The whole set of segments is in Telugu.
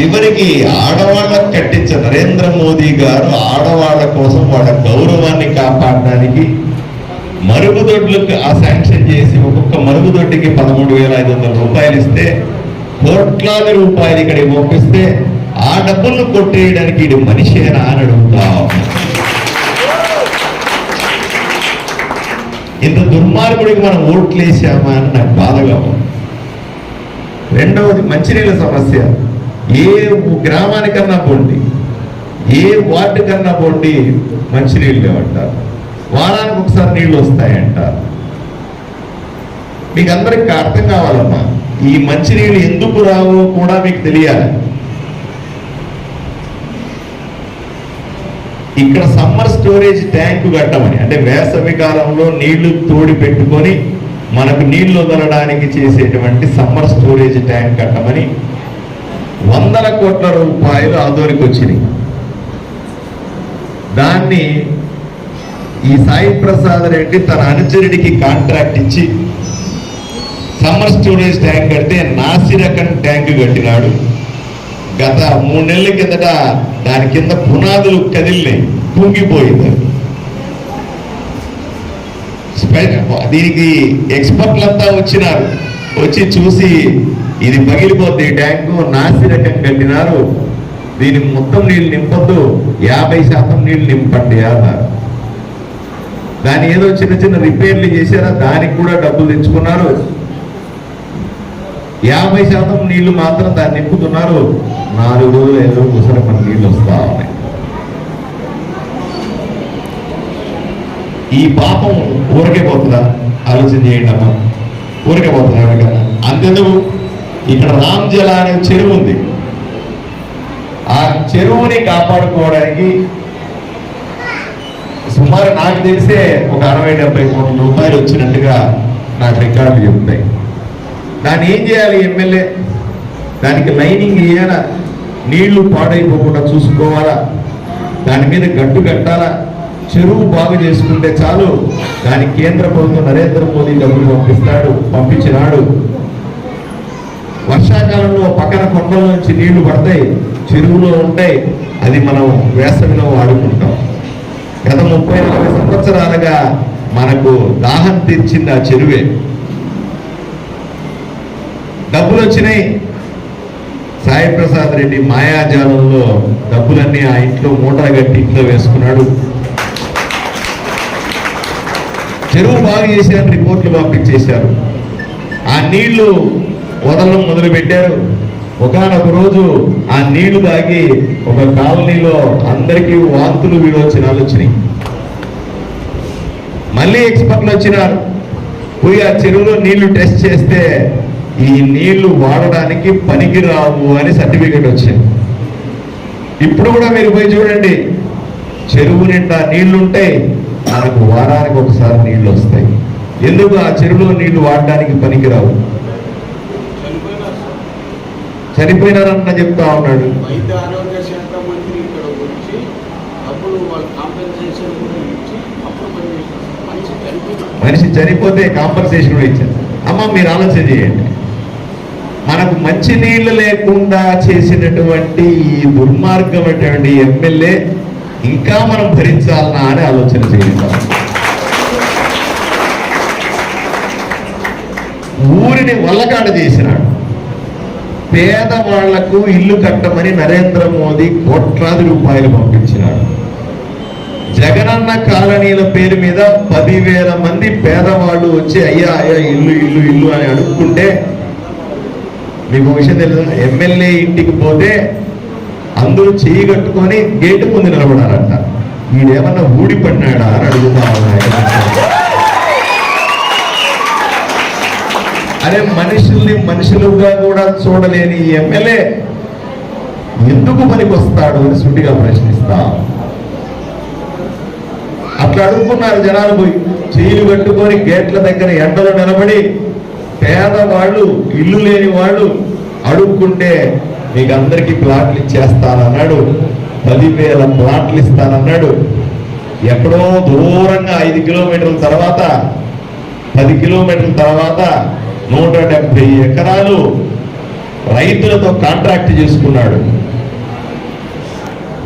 చివరికి ఆడవాళ్ళకు కట్టించ నరేంద్ర మోదీ గారు ఆడవాళ్ళ కోసం వాళ్ళ గౌరవాన్ని కాపాడడానికి మరుగుదొడ్లకు ఆ శాంక్షన్ చేసి ఒక్కొక్క మరుగుదొడ్డికి పదమూడు వేల ఐదు వందల రూపాయలు ఇస్తే కోట్లాది రూపాయలు ఇక్కడికి పంపిస్తే ఆ డబ్బులను కొట్టేయడానికి ఇది మనిషేనా అని అడుగుతా ఇంత దుర్మార్గుడికి మనం ఓట్లు వేసామా అని నాకు బాధగా ఉంది. రెండవది మంచినీళ్ళ సమస్య. ఏ గ్రామానికన్నా పోండి ఏ వార్డు కన్నా పోండి మంచినీళ్ళు లేవంటారు. వారానికి ఒకసారి నీళ్ళు వస్తాయంటారు. మీకు అందరికి అర్థం కావాలమ్మా ఈ మంచినీళ్ళు ఎందుకు రావో కూడా మీకు తెలియాలి. ఇక్కడ సమ్మర్ స్టోరేజ్ ట్యాంక్ కట్టమని అంటే వేసవి కాలంలో నీళ్ళు తోడి పెట్టుకొని మనకు నీళ్ళు వదలడానికి చేసేటువంటి సమ్మర్ స్టోరేజ్ ట్యాంక్ కట్టమని వందల కోట్ల రూపాయలు ఆదోరికి వచ్చినాయి. దాన్ని ఈ సాయి ప్రసాద్ రెడ్డి తన అనుచరుడికి కాంట్రాక్ట్ ఇచ్చి సమ్మర్ స్టోరేజ్ ట్యాంక్ కడితే నాసిరకం ట్యాంక్ కట్టినాడు. గత మూడు నెలల కిందట దాని కింద పునాదులు కదిలినాయి కుంగిపోయింది. దీనికి ఎక్స్పర్ట్లంతా వచ్చినారు. వచ్చి చూసి ఇది పగిలిపోద్ది ఈ ట్యాంకు నాసిరకం కట్టినారు. దీనికి మొత్తం నీళ్ళు నింపొద్దు. యాభై శాతం నీళ్ళు నింపండి అన్నారు దాని ఏదో చిన్న చిన్న రిపేర్లు చేశారా? దానికి కూడా డబ్బులు తెచ్చుకున్నారు. యాభై శాతం నీళ్ళు మాత్రం దాన్ని నింపుతున్నారు. నాలుగు రోజులు ఐదు రోజులు మన నీళ్ళు వస్తా ఉన్నాయి. ఈ పాపం ఊరికే పోతుందా? ఆలోచన చేయండి అమ్మ. ఊరికే పోతుందా? ఎవరికైనా అంతెందుకు? ఇక్కడ రామ్ జల అనే చెరువు ఉంది. ఆ చెరువుని కాపాడుకోవడానికి సుమారు నాకు తెలిసే ఒక అరవై డెబ్బై కోట్ల రూపాయలు వచ్చినట్టుగా నాకు రికార్డులు చెప్తాయి. దాన్ని ఏం చేయాలి ఎమ్మెల్యే? దానికి లైనింగ్ వేయాలా? నీళ్ళు పాడైపోకుండా చూసుకోవాలా? దాని మీద గట్టు కట్టాలా? చెరువు బాగు చేసుకుంటే చాలు. దానికి కేంద్ర ప్రభుత్వం నరేంద్ర మోదీ డబ్బులు పంపిస్తాడు పంపించినాడు. పక్కన కొండల నుంచి నీళ్ళు పడతాయి చెరువులో ఉంటాయి. అది మనం వేసవిలో వాడుకుంటాం. గత ముప్పై నలభై సంవత్సరాలుగా మనకు దాహం తీర్చింది ఆ చెరువే. డబ్బులు వచ్చినాయి. సాయిప్రసాద్ రెడ్డి మాయాజాలంలో డబ్బులన్నీ ఆ ఇంట్లో మూటా కట్టి ఇంట్లో వేసుకున్నాడు. చెరువు బాగు చేశారు రిపోర్ట్లు పంపించేశారు. ఆ నీళ్ళు వదలడం మొదలు పెట్టారు ఒకనొక రోజు ఆ నీళ్ళు తాగి ఒక కాలనీలో అందరికీ వాంతులు వీడొచ్చినాలు వచ్చినాయి మళ్ళీ ఎక్స్పర్ట్లు వచ్చినారు పోయి ఆ చెరువులో నీళ్ళు టెస్ట్ చేస్తే ఈ నీళ్ళు వాడడానికి పనికిరావు అని సర్టిఫికేట్ వచ్చింది. ఇప్పుడు కూడా మీరు పోయి చూడండి చెరువు నిండా నీళ్ళు ఉంటాయి మనకు వారానికి ఒకసారి నీళ్ళు వస్తాయి. ఎందుకు ఆ చెరువులో నీళ్ళు వాడడానికి పనికిరావు? చనిపోయినారన్న చెప్తా ఉన్నాడు. వైద్య ఆరోగ్య శాఖ మంత్రి ఇక్కడ వచ్చి డబ్బులు వాళ్ళ కాంపెన్సేషన్ కూడా ఇచ్చి అప్పుడు పనిచేస్తారు మనిషి చనిపోతే కాంపన్సేషన్ కూడా ఇచ్చారు. అమ్మ మీరు ఆలోచన చేయండి. మనకు మంచి నీళ్ళు లేకుండా చేసినటువంటి ఈ దుర్మార్గమైనటువంటి ఎమ్మెల్యే ఇంకా మనం భరించాలనా అని ఆలోచన చేద్దాం ఊరిని వల్లకాడ చేసినాడు. పేదవాళ్ళకు ఇల్లు కట్టమని నరేంద్ర మోదీ కోట్లాది రూపాయలు పంపించినాడు. జగనన్న కాలనీల పేరు మీద పదివేల మంది పేదవాళ్ళు వచ్చి అయ్యా అయ్యా ఇల్లు ఇల్లు ఇల్లు అని అడుక్కుంటే మీకు విషయం తెలుసా? ఎమ్మెల్యే ఇంటికి పోతే అందరూ చేయి కట్టుకొని గేటు ముందు నిలబడారంట వీడేమన్నా ఊడిపడినాడా? అని అడుగుతా అరే మనుషుల్ని మనుషులుగా కూడా చూడలేని ఎమ్మెల్యే ఎందుకు పనికి వస్తాడు అని సుట్టిగా ప్రశ్నిస్తా. అట్లా అడుగుతున్నారు జనాలు పోయి. చేయిలు కట్టుకొని గేట్ల దగ్గర ఎండలో నిలబడి పేదవాళ్ళు ఇల్లు లేని వాళ్ళు అడుక్కుంటే మీకు అందరికీ ప్లాట్లు ఇచ్చేస్తానన్నాడు. పదివేల ప్లాట్లు ఇస్తానన్నాడు. ఎక్కడో దూరంగా ఐదు కిలోమీటర్ల తర్వాత పది కిలోమీటర్ల తర్వాత నూట డెబ్బై ఎకరాలు రైతులతో కాంట్రాక్ట్ చేసుకున్నాడు.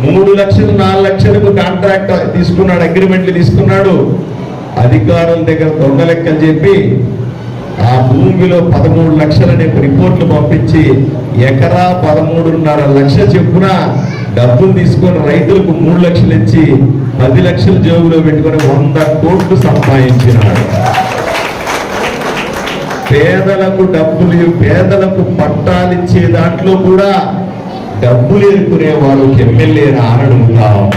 మూడు లక్షలు నాలుగు లక్షలకు కాంట్రాక్ట్ తీసుకున్నాడు అగ్రిమెంట్లు తీసుకున్నాడు. అధికారుల దగ్గర దొంగ లెక్కలు చెప్పి ఆ భూమిలో పదమూడు లక్షలనే రిపోర్ట్లు పంపించి ఎకరా పదమూడున్నర లక్ష చెప్పున డబ్బులు తీసుకొని రైతులకు మూడు లక్షలు ఇచ్చి పది లక్షలు జేబులో పెట్టుకొని వంద కోట్లు సంపాదించినాడు. పేదలకు డబ్బులు పేదలకు పట్టాలిచ్చే దాంట్లో కూడా డబ్బులు ఎరుకునే వాళ్ళు ఎమ్మెల్యే అనడుగుతా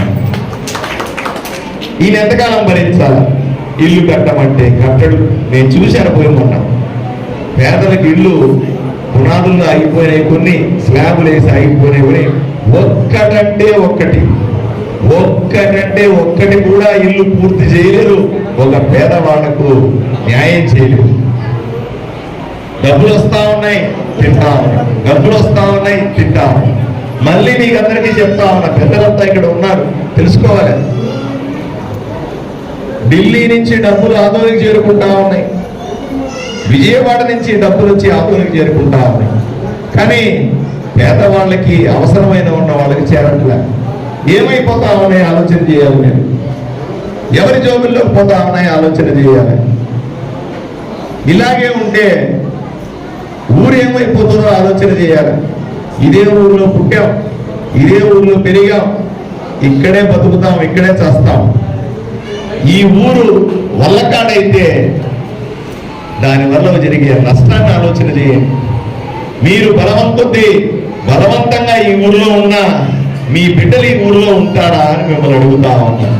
ఈయన ఎంతకాలం భరించాలి? ఇల్లు కట్టమంటే కట్టడు. నేను చూశాను పోయి మొన్న. పేదలకు ఇల్లు పునాదులు ఆగిపోయినాయి కొన్ని స్లాబులు వేసి ఆగిపోయినాయి కొన్ని. ఒక్కటంటే ఒక్కటి. ఒక్కటంటే ఒక్కటి కూడా ఇల్లు పూర్తి చేయలేరు. ఒక పేదవాళ్ళకు న్యాయం చేయలేరు. డబ్బులు వస్తా ఉన్నాయి తింటా. ఉన్నాయి డబ్బులు వస్తా ఉన్నాయి తింటా. ఉన్నాయి మళ్ళీ మీకు అందరికీ చెప్తా ఉన్నా పెద్దలంతా ఇక్కడ ఉన్నారు తెలుసుకోవాలి. ఢిల్లీ నుంచి డబ్బులు ఆదోనికి చేరుకుంటా ఉన్నాయి. విజయవాడ నుంచి డబ్బులు వచ్చి ఆదోనికి చేరుకుంటా ఉన్నాయి. కానీ పేదవాళ్ళకి అవసరమైన ఉన్న వాళ్ళకి చేరట్లే. ఏమైపోతా ఉన్నాయి ఆలోచన చేయాలి నేను. ఎవరి జోబుల్లోకి పోతా ఉన్నాయి ఆలోచన చేయాలి. ఇలాగే ఉంటే ఊరు ఏమైపోతుందో ఆలోచన చేయాలి. ఇదే ఊర్లో పుట్టాం ఇదే ఊర్లో పెరిగాం ఇక్కడే బతుకుతాం ఇక్కడే చేస్తాం. ఈ ఊరు వల్లకాడైతే దానివల్ల జరిగే నష్టాన్ని ఆలోచన చేయండి. మీరు బలవంతుద్ది బలవంతంగా ఈ ఊర్లో ఉన్న మీ బిడ్డలు ఈ ఊర్లో ఉంటారా అని మిమ్మల్ని అడుగుతా ఉన్నా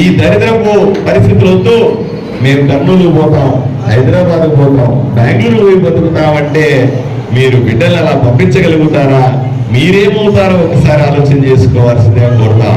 ఈ దరిద్రపు పరిస్థితులు వద్దు. మేము కర్నూలు పోతాం హైదరాబాద్ పోతాం బెంగళూరు పోయి బతుకుతామంటే మీరు బిడ్డలు అలా పంపించగలుగుతారా? మీరేమవుతారో ఒకసారి ఆలోచన చేసుకోవాల్సిందే కోరుతాం